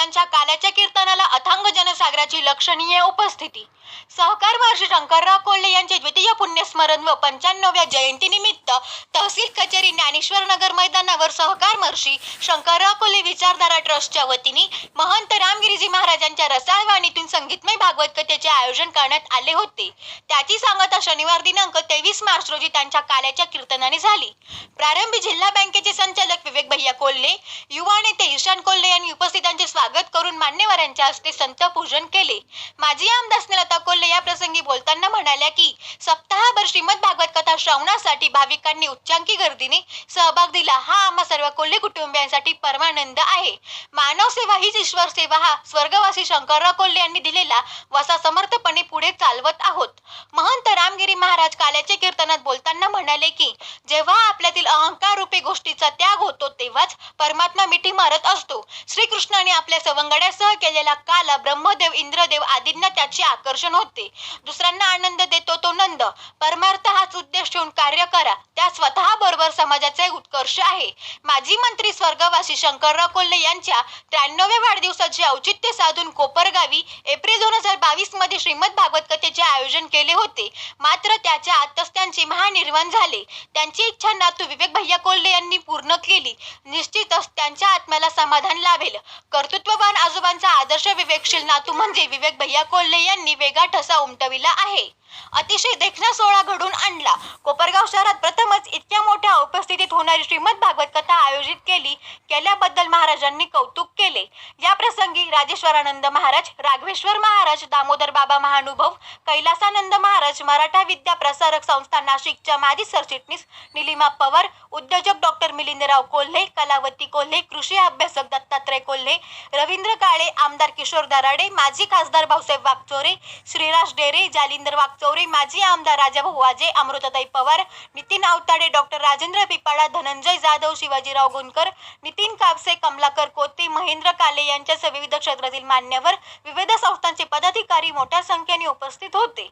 महाराजांच्या काल्याच्या कीर्तनाला अथांग जनसागराची लक्षणीय उपस्थिती. सहकार महर्षी शंकरराव कोल्हे यांचे द्वितीय पुण्यस्मरण व पंच्याण्णव्या जयंतीनिमित्त तहसील कचेरी ज्ञानेश्वर नगर मैदानावर सहकार महर्षी शंकरराव कोल्हे विचारधारा ट्रस्टच्या वतीने महंत रामगिरीजी महाराजांच्या रसाळवाणीतून संगीतमय भागवत कथेचे आयोजन करण्यात आले होते. त्याची सांगता शनिवार दिनांक तेवीस मार्च रोजी त्यांच्या काल्याच्या कीर्तनाने झाली. प्रारंभी जिल्हा बँकेचे संचालक विवेक भैया कोल्हे युवा नेते ईशान कोल्हे यांनी उपस्थितांचे स्वागत करून मान्यवरांच्या हस्ते संत पूजन केले. माजी आमदार स्नेलता कोल्हे या प्रसंगी बोलताना म्हणाल्या की सप्ताहभर श्रीमद भागवत कथा श्रवणासाठी भाविकांनी उच्चांकी गर्दीने सहभाग दिला. हा आम्हा सर्व कोल्हे कुटुंबियांसाठी परमानंद आहे. मानव सेवा हीच ईश्वर सेवा हा स्वर्गवासी शंकरराव कोल्हे यांनी दिलेला वसा समर्थपणे पुढे चालवत आहोत. महंत रामगिरी महाराज काल्याच्या कीर्तनात बोलताना म्हणाले की जेव्हा आपल्यातील अहंकार रूपी गोष्टीचा त्याग होतो तेव्हाच परमात्मा मिठी मारत असतो. श्रीकृष्णाने आपल्या सवंगड्यासह केलेला काला ब्रह्मदेव इंद्रदेव आदींना त्याचे आकर्षण होते दुसऱ्यांना आनंद देतो तो नंद. परमार्थ हाच उद्देश ठेवून कार्य करा. त्या स्वतः बरोबर समाजाचा एक उत्कर्ष आहे. माजी मंत्री स्वर्गवासी शंकरराव कोल्हे यांच्या त्र्याण्णव्या वाढदिवसाचे औचित्य साधून कोपरगावी एप्रिल दोन हजार बावीसमध्ये श्रीमद भागवत कथेचे आयोजन केले होते. मात्र त्याच्या आतच त्यांचे महानिर्वाण झाले. त्यांची इच्छा नातू विवेक भैया कोल्हे यांनी पूर्ण केली. निश्चितच त्यांच्या आत्म्याला समाधान लाभेल. कर्तृत्ववान आजोबांचा आदर्श विवेकशील नातू म्हणजे विवेक भैया कोल्हे यांनी वेगळा ठसा उमटविला आहे. अतिशय देखणा सोहळा घडून आणला. कोपरगाव शहरात उपस्थितीत होणारी श्रीमद भागवत कथा आयोजित केली केल्याबद्दल महाराजांनी कौतुक केले. या प्रसंगी राजेश्वरानंद महाराज राघवेश्वर महाराज दामोदर बाबा महानुभव कैलासानंद महाराज मराठा विद्या प्रसारक संस्था नाशिकच्या माजी सरचिटणीस निलिमा पवार उद्योजक डॉक्टर मिलिंदराव कोल्हे कलावती कोल्हे कृषी अभ्यासक दत्तात्रय कोल्हे रवींद्र काळे आमदार किशोर दराडे माजी खासदार भाऊसाहेब वागचोरे श्रीराज डेरे जालिंदर वागचौरे माजी आमदार राजाभाऊ वाजे अमृताताई पवार नितीन आवताडे डॉक्टर राजेंद्र पिपाळा धनंजय जाधव शिवाजीराव गुणकर नितीन कापसे कमलाकर कोते महेंद्र काले यांच्यासह विविध क्षेत्रातील मान्यवर विविध संस्थांचे पदाधिकारी मोठ्या संख्येने उपस्थित होते.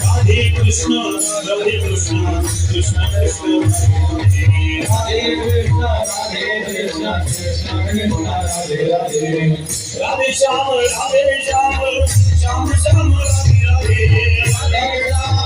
राधे कृष्ण राधे कृष्ण कृष्ण कृष्ण. हरे राधे श्याम कृष्ण कृष्ण कृष्ण कृष्ण राधे राधे श्याम राधे श्याम श्याम श्याम राधे राधे.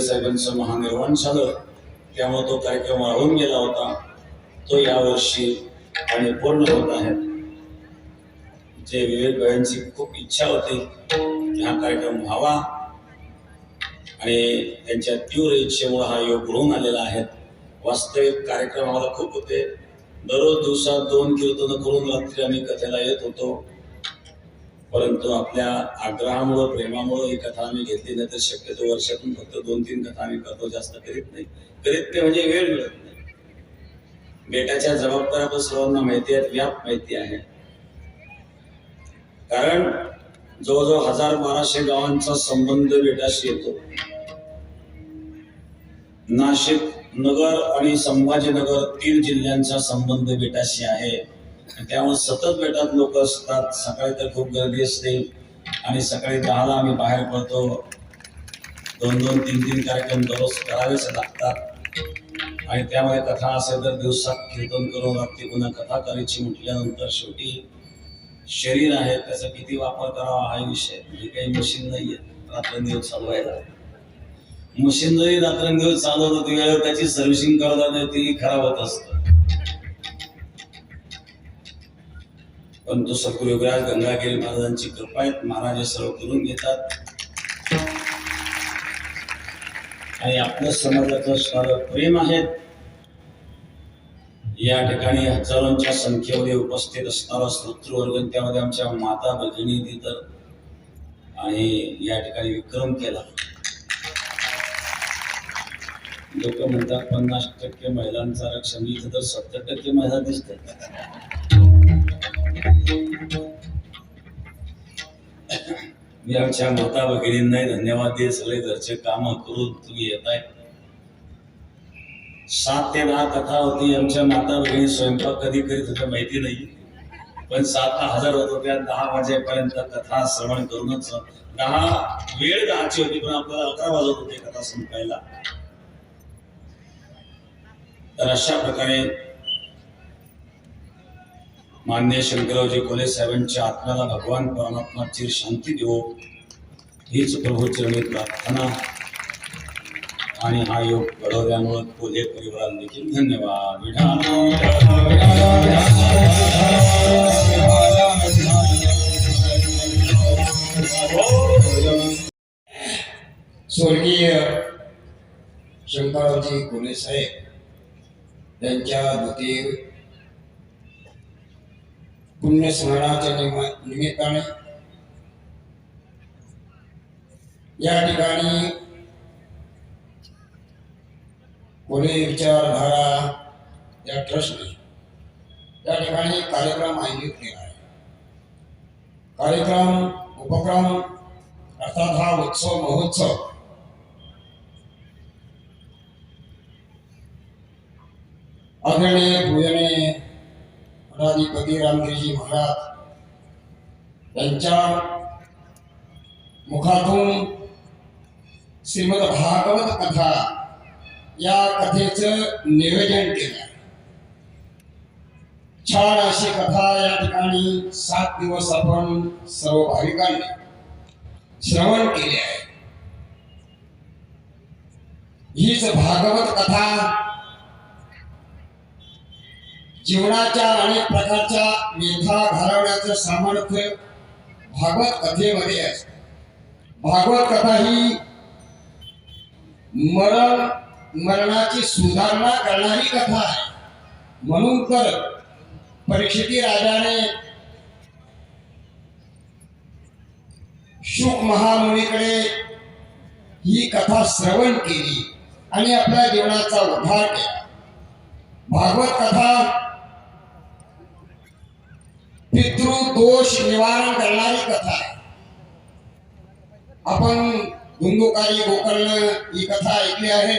साहेबांचं महानिर्वाण झालं त्यामुळे तो कार्यक्रम वाढून गेला होता. तो यावर्षी आणि पूर्ण होत आहे. जे विवेक खूप इच्छा होती की हा कार्यक्रम व्हावा आणि त्यांच्या तीव्र इच्छेमुळे हा योग घडून आलेला आहे. वास्तविक कार्यक्रम आम्हाला खूप होते. दररोज दिवसात दोन कीर्तन करून रात्री आम्ही कथेला येत होतो. परंतु आपल्या आग्रहामुळं प्रेमामुळं ही कथा आम्ही घेतली नाही तर शक्यतो वर्षातून फक्त दोन तीन कथा आम्ही करतो जास्त करीत नाही. करीत ते म्हणजे वेळ मिळत नाही. बेटाच्या जबाबदाऱ्या पण सर्वांना माहिती आहेत व्याप माहिती आहे. कारण जवळजवळ हजार बाराशे गावांचा संबंध बेटाशी येतो. नाशिक नगर आणि संभाजीनगर तीन जिल्ह्यांचा संबंध बेटाशी आहे. त्यामुळे सतत बेटात लोक असतात. सकाळी तर खूप गर्दी असते. आणि सकाळी दहाला आम्ही बाहेर पडतो. दोन दोन तीन तीन कार्यक्रम दररोज करावेच लागतात. आणि त्यामुळे कथा असेल तर दिवसात कीर्तन करून रात्री पुन्हा कथा करायची म्हटल्यानंतर शेवटी शरीर आहे. त्याचा किती वापर करावा हा विषय. म्हणजे काही मशीन नाहीये. रात्रंदिवस चालवायला. मशीन जरी रात्रंदिवस चालवत होती वेळेवर त्याची सर्व्हिसिंग करत होती ती खराब होत असते. परंतु सकुरुग्राज गंगागिरी महाराजांची कृपा आहे महाराज हे सर्व करून घेतात. आणि आपल्या समाजाचं सारं प्रेम आहेत या ठिकाणी हजारोंच्या संख्येमध्ये उपस्थित असणारा श्रोतृवर्ग त्यामध्ये आमच्या माता भगिनी तर आणि या ठिकाणी विक्रम केला. लोक म्हणतात पन्नास टक्के महिलांचं आरक्षण इथं तर सत्तर टक्के महिला दिसतात. मी आमच्या माता भगिनींनाही धन्यवाद दे सगळे घरचे काम करून तुम्ही येताय. सात ते दहा कथा होती आमच्या माता भगिनी स्वयंपाक कधी करीत होत्या माहिती नाही. पण सात हजार होत होत्या दहा वाजेपर्यंत कथा श्रवण करूनच दहा वेळ दहाची होती पण आपल्याला अकरा वाजत होते कथा संपायला. तर अशा प्रकारे मान्य शंकररावजी कोले साहेबांच्या आत्म्याला भगवान परमात्माची शांती देवो. हीच प्रभूचरणी प्रार्थना. आणि हा योग घडवल्यामुळे कोल्हे परिवाराला देखील धन्यवाद. स्वर्गीय शंकररावजी कोले साहेब त्यांच्या द्वितीय पुण्यस्मरणाच्या निम- निमित्ताने या ठिकाणी कोले विचारधारा या ट्रस्टने या ठिकाणी कार्यक्रम आयोजित केला आहे। कार्यक्रम, उपक्रम, अर्थात हा उत्सव, महोत्सव। आदरणीय पूजनीय मठाधिपती रामगिरीजी महाराज यांच्या मुखातून श्रीमद भागवत कथा या कथेचं नियोजन केलं आहे. छान अशी कथा या ठिकाणी सात दिवस आपण सर्व भाविकांनी श्रवण केले आहे हीच भागवत कथा जीवनाच्या अनेक प्रकारच्या व्यथा घालवण्याचं सामर्थ्य भागवत कथेमध्ये आहे. भागवत कथा ही मरण मरणाची सुधारणा करणारी कथा आहे. म्हणून तर परीक्षिती राजाने शुक महामुनीकडे ही कथा श्रवण केली आणि आपल्या जीवनाचा उद्धार केला. भागवत कथा पितृदोष निवारण करणारी कथा आहे. आपण धुंदुकारी गोकर्ण ही कथा ऐकली आहे.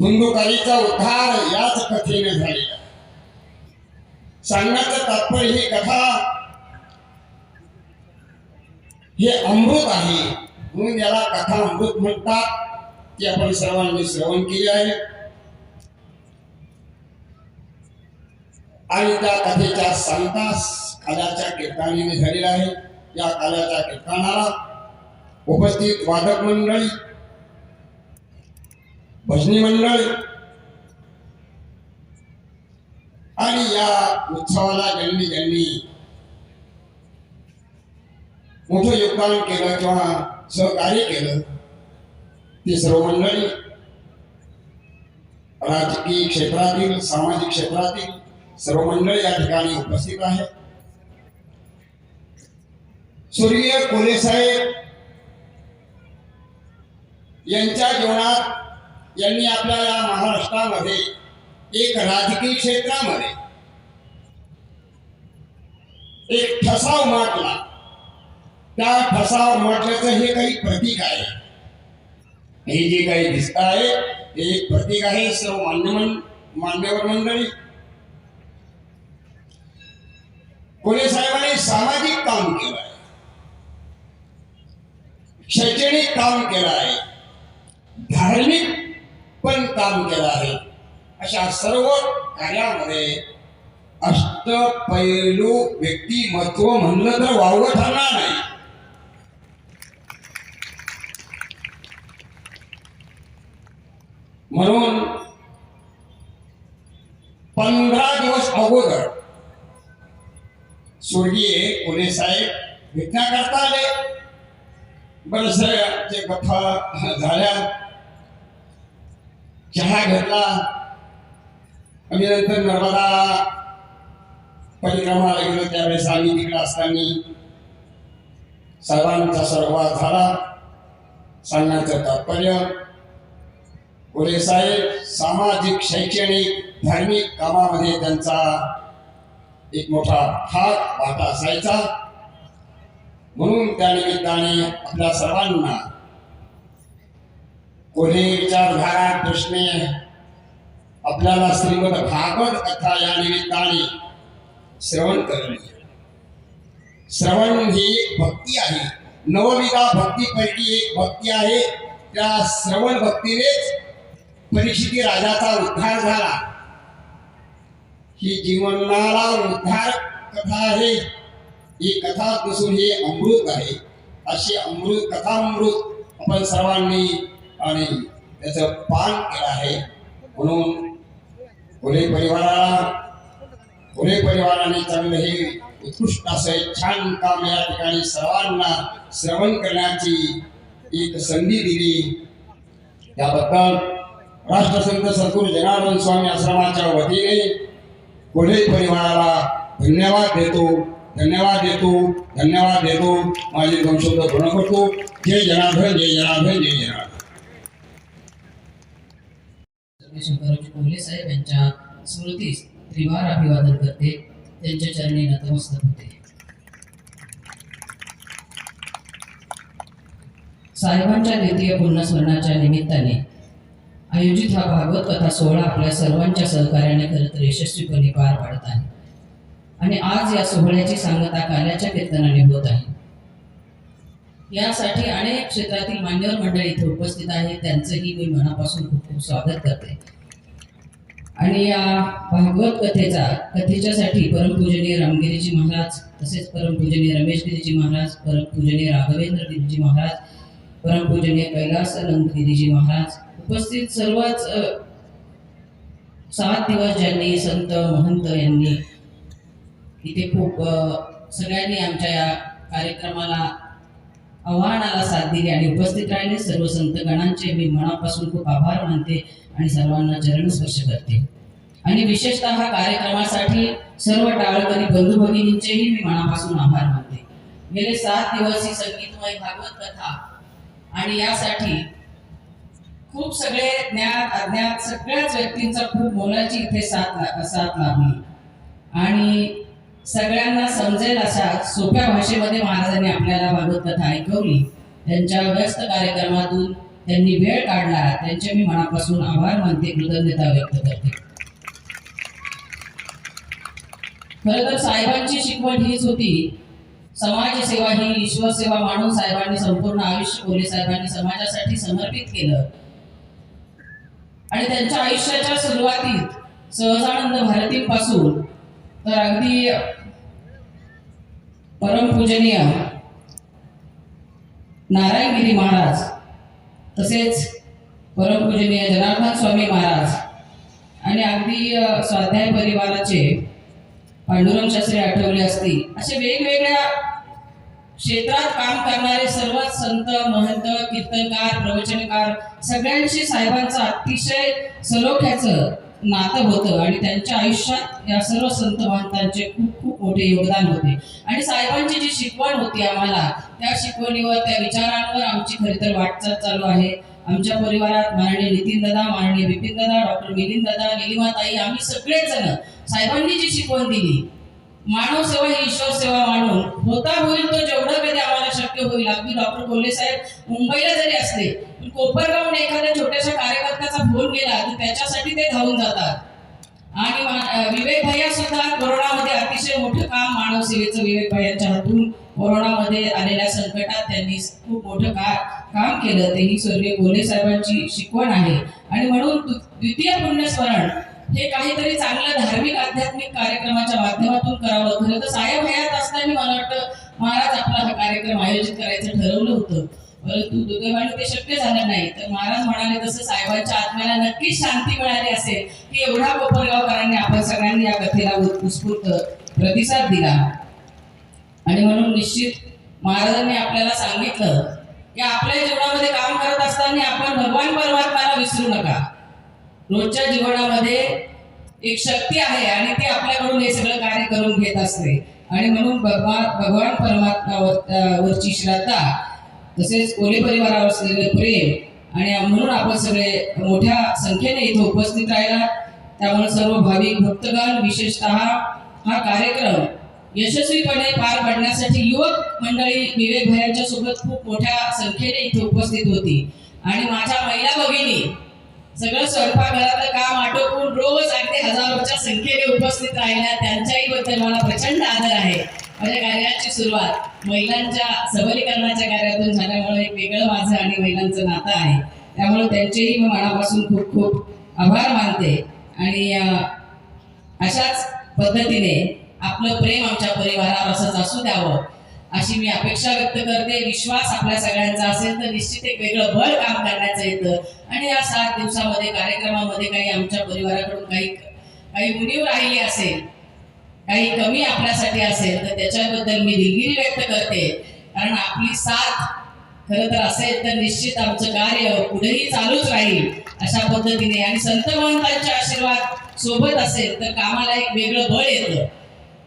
धुंदुकारीचा उद्धार याच कथेने झालेला आहे. सांगण्याचं तात्पर्य ही कथा हे अमृत आहे म्हणून याला कथा अमृत म्हणतात ती आपण सर्वांनी श्रवण केली आहे. आणि त्या कथेच्या सांगतास काल्याच्या कीर्तनाने झालेला आहे. या काल्याच्या कीर्तनाला उपस्थित वादक मंडळी भजनी मंडळी आणि या उत्सवाला ज्यांनी ज्यांनी मोठं योगदान केलं किंवा सहकार्य केलं ती सर्व मंडळी राजकीय क्षेत्रातील सामाजिक क्षेत्रातील सर्व मंडळी या ठिकाणी उपस्थित आहे. सूर्य कोले साहेब यांच्या जीवनात यांनी आपल्या या महाराष्ट्रामध्ये एक राजकीय क्षेत्रामध्ये एक ठसा उमटला त्या ठसा उमटल्याचं हे काही प्रतीक आहे. हे जे काही दिसत आहे ते एक प्रतीक आहे सर्व मान्यमन मान्यवर मंडळी. कोले साहेबांनी सामाजिक काम केलं आहे. शैक्षणिक काम केलं आहे. धार्मिक पण काम केलं आहे. अशा सर्व कार्यामध्ये अष्ट पैलू व्यक्तिमत्व म्हणलं तर वावगं ठरणार नाही. म्हणून पंधरा दिवस अगोदर स्वर्गीय कोले साहेब भेटण्या करता आले. बरेचसे गप्पा झाल्या. चहा घेतला. आम्ही नंतर नर्मदा परिक्रमाला गेलो त्यावेळेस आम्ही तिकडे असताना. सर्वांचा सर्वात झाला. सांगण्याचं तात्पर्य कोरे साहेब सामाजिक शैक्षणिक धार्मिक कामामध्ये त्यांचा एक मोठा हात वाटा असायचा. म्हणून त्या निमित्ताने आपल्या सर्वांना कोणी विचारधारा प्रश्ने आपल्याला श्रीमद भागवत कथा या निमित्ताने श्रवण करणे. श्रवण ही एक भक्ती आहे. नवविधा भक्तीपैकी एक भक्ती आहे. त्या श्रवण भक्तीनेच परीक्षिती राजाचा उद्धार झाला. ही जीवनाला उद्धार कथा आहे. ही कथा नसून ही अमृत आहे. अशी अमृत कथामृत आपण सर्वांनी आणि त्याचं पान केलं आहे. म्हणून पुणे परिवाराला पुणे परिवाराने चांगलं हे उत्कृष्ट असं एक छान काम या ठिकाणी सर्वांना श्रवण करण्याची एक संधी दिली. त्याबद्दल राष्ट्रसंत सद्गुरू जनार्दन स्वामी आश्रमाच्या वतीने पुणे परिवाराला धन्यवाद देतो धन्यवाद देतो धन्यवाद देतो. माझे दोन शब्द पूर्ण करतो. जय जनार्दन जय जनार्दन जय जनार्दन. शंकररावजी कोल्हे साहेब यांच्या स्मृतीस त्रिवार अभिवादन करते. त्यांच्या चरणी नतमस्तक होते. साहेबांच्या द्वितीय पुण्यस्मरणाच्या निमित्ताने आयोजित हा भागवत कथा सोहळा आपल्या सर्वांच्या सहकार्याने खरं तर यशस्वीपणे पार पाडत आहे. आणि आज या सोहळ्याची सांगता काल्याच्या कीर्तनाने होत आहे. यासाठी अनेक क्षेत्रातील मान्यवर मंडळ इथे उपस्थित आहे त्यांचंही मी मनापासून खूप खूप स्वागत करते. आणि या भागवत कथेचा कथेच्यासाठी परमपूजनीय रामगिरीजी महाराज तसेच परमपूजनीय रमेशगिरीजी महाराज परमपूजनीय राघवेंद्र गिरीजी महाराज परमपूजनीय कैलासानंद गिरीजी महाराज उपस्थित सर्वच सात दिवस ज्यांनी संत महंत यांनी इथे खूप सगळ्यांनी आमच्या या कार्यक्रमाला आव्हानाला साथ दिली आणि उपस्थित राहिले. सर्व संत गणांचे मी मनापासून खूप आभार मानते आणि सर्वांना चरणस्पर्श करते. आणि विशेषतः हा कार्यक्रमासाठी सर्व टाळकरी बंधू भगिनींचेही मी मनापासून आभार मानते. गेले सात दिवस ही संगीतमय भागवत कथा आणि यासाठी खूप सगळे ज्ञान अज्ञात सगळ्याच व्यक्तींचा खूप मोलाची इथे साथ ला- साथ लाभली. आणि सगळ्यांना समजेल अशा सोप्या भाषेमध्ये महाराजांनी आपल्याला भागवत कथा ऐकवली. त्यांच्या व्यस्त कार्यक्रमातून त्यांनी वेळ काढला. त्यांचे मी मनापासून आभार मानते कृतज्ञता व्यक्त करते. खरं तर साहेबांची शिकवण हीच होती. समाजसेवा ही ईश्वर सेवा मानून साहेबांनी संपूर्ण आयुष्य कोले साहेबांनी समाजासाठी समर्पित केलं. आणि त्यांच्या आयुष्याच्या सुरुवातीत सहजानंद भारतीपासून तर अगदी परमपूजनीय नारायणगिरी महाराज तसेच परमपूजनीय जनार्दन स्वामी महाराज आणि अगदी स्वाध्याय परिवाराचे पांडुरंग शास्त्री आठवले असतील असे वेगवेगळ्या क्षेत्रात काम करणारे सर्व संत महंत कीर्तनकार प्रवचनकार सगळ्यांशी साहेबांचं अतिशय सलोख्याचं नातं होतं आणि त्यांच्या आयुष्यात या सर्व संत महंतांचे खूप खूप मोठे योगदान होते. आणि साहेबांची जी शिकवण होती आम्हाला त्या शिकवणीवर त्या विचारांवर आमची खरी तर वाटचाल चालू आहे. आमच्या परिवारात माननीय नितीन दादा माननीय बिपिन दादा डॉक्टर मिलिंद दादा निलिमाताई आम्ही सगळेच जण साहेबांनी जी शिकवण दिली मानव सेवा ही ईश्वर सेवा मानून होता होईल तो जेवढं कधी आम्हाला शक्य होईल. अगदी डॉक्टर कोल्हे साहेब मुंबईला जरी असले पण कोपरगावून एखाद्या छोट्याशा कार्यकर्त्याचा फोन गेला तर त्याच्यासाठी ते धावून जातात. आणि विवेक भैया सुद्धा कोरोनामध्ये अतिशय मोठं काम मानव सेवेचं विवेक भैयांच्या हातून कोरोनामध्ये आलेल्या संकटात त्यांनी खूप मोठं का काम केलं. ते ही स्वर्गीय कोल्हे साहेबांची शिकवण आहे. आणि म्हणून द्वितीय पुण्यस्मरण हे काहीतरी चांगलं धार्मिक आध्यात्मिक कार्यक्रमाच्या माध्यमातून करावं खरं तर साहेब हयात असताना मला वाटतं महाराज आपला हा कार्यक्रम आयोजित करायचं ठरवलं होतं. परंतु दुर्दैवाने ते शक्य झालं नाही. तर महाराज म्हणाले तसं साहेबांच्या आत्म्याला नक्कीच शांती मिळाली असेल की एवढा कोपरगावकरांनी आपण सगळ्यांनी या कथेला उत्स्फूर्त प्रतिसाद दिला. आणि म्हणून निश्चित महाराजांनी आपल्याला सांगितलं की आपल्या जीवनामध्ये काम करत असताना आपण भगवान परमात्म्याला विसरू नका. रोजच्या जीवनामध्ये एक शक्ती आहे आणि ती आपल्याकडून हे सगळं कार्य करून घेत असते. आणि म्हणून भगवान भगवान परमात्म्यावर वरची श्रद्धा तसेच कोली परिवारावर असलेलं प्रेम आणि म्हणून आपण सगळे मोठ्या संख्येने इथे उपस्थित राहिला. त्यामुळे सर्व भाविक भक्तगण विशेषतः हा कार्यक्रम यशस्वीपणे पार पाडण्यासाठी युवक मंडळी विवेक भैयांच्या सोबत खूप मोठ्या संख्येने इथे उपस्थित होती. आणि माझ्या महिला भगिनी सगळं स्वयंपाकघरातलं काम आटोपून रोज अगदी हजारोच्या संख्येने उपस्थित राहिल्या. त्यांच्याही बद्दल मला प्रचंड आदर आहे. माझ्या कार्याची सुरुवात महिलांच्या सबलीकरणाच्या कार्यातून झाल्यामुळे एक वेगळं माझं आणि महिलांचं नातं आहे. त्यामुळे त्यांचेही मी मनापासून खूप खूप आभार मानते. आणि अशाच पद्धतीने आपलं प्रेम आमच्या परिवारावर असंच असू द्यावं. अशी मी अपेक्षा व्यक्त करते. विश्वास आपल्या सगळ्यांचा असेल तर निश्चित एक वेगळं बळ काम करण्याचं येतं. आणि या सात दिवसामध्ये कार्यक्रमामध्ये काही आमच्या परिवाराकडून काही काही उणीव राहिली असेल काही कमी आपल्यासाठी असेल तर त्याच्याबद्दल मी दिलगिरी व्यक्त करते. कारण आपली साथ खरं तर असेल तर निश्चित आमचं कार्य पुढेही चालूच राहील अशा पद्धतीने. आणि संत महंतांचे आशीर्वाद सोबत असेल तर कामाला एक वेगळं बळ येतं.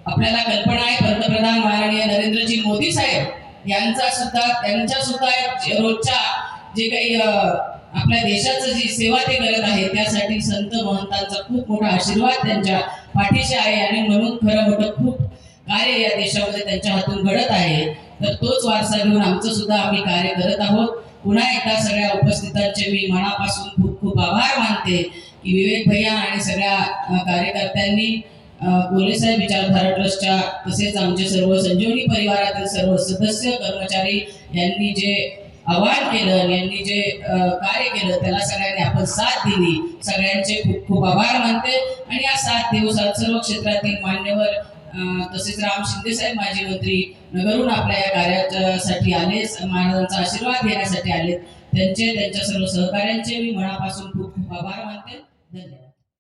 आपल्याला कल्पना आहे पंतप्रधान माननीय नरेंद्रजी मोदी साहेब यांचा सुद्धा त्यांच्या सुद्धा रोजच्या जे काही आपल्या देशाचं जी सेवा ते करत आहे त्यासाठी संत महंतांचा खूप मोठा आशीर्वाद त्यांच्या पाठीशी आहे आणि म्हणून खरं मोठं खूप कार्य या देशामध्ये त्यांच्या हातून घडत आहे. तर तोच वारसा घेऊन आमचं सुद्धा आम्ही कार्य करत आहोत. पुन्हा एकदा सगळ्या उपस्थितांचे मी मनापासून खूप खूप आभार मानते की विवेक भैया आणि सगळ्या कार्यकर्त्यांनी पोलीस गोलेसाहेब विचारधारा ट्रस्टच्या तसेच आमचे सर्व संजीवनी परिवारातील सर्व सदस्य कर्मचारी यांनी जे आवाहन केलं यांनी जे कार्य केलं त्याला सगळ्यांनी आपण साथ दिली. सगळ्यांचे खूप खूप आभार मानते. आणि या सात दिवसात सर्व क्षेत्रातील मान्यवर अं, तसेच राम शिंदे साहेब माजी मंत्री नगरून आपल्या या कार्यासाठी आले महाराजांचा आशीर्वाद घेण्यासाठी आले त्यांचे त्यांच्या सर्व सहकार्यांचे मी मनापासून खूप खूप आभार मानते. धन्यवाद.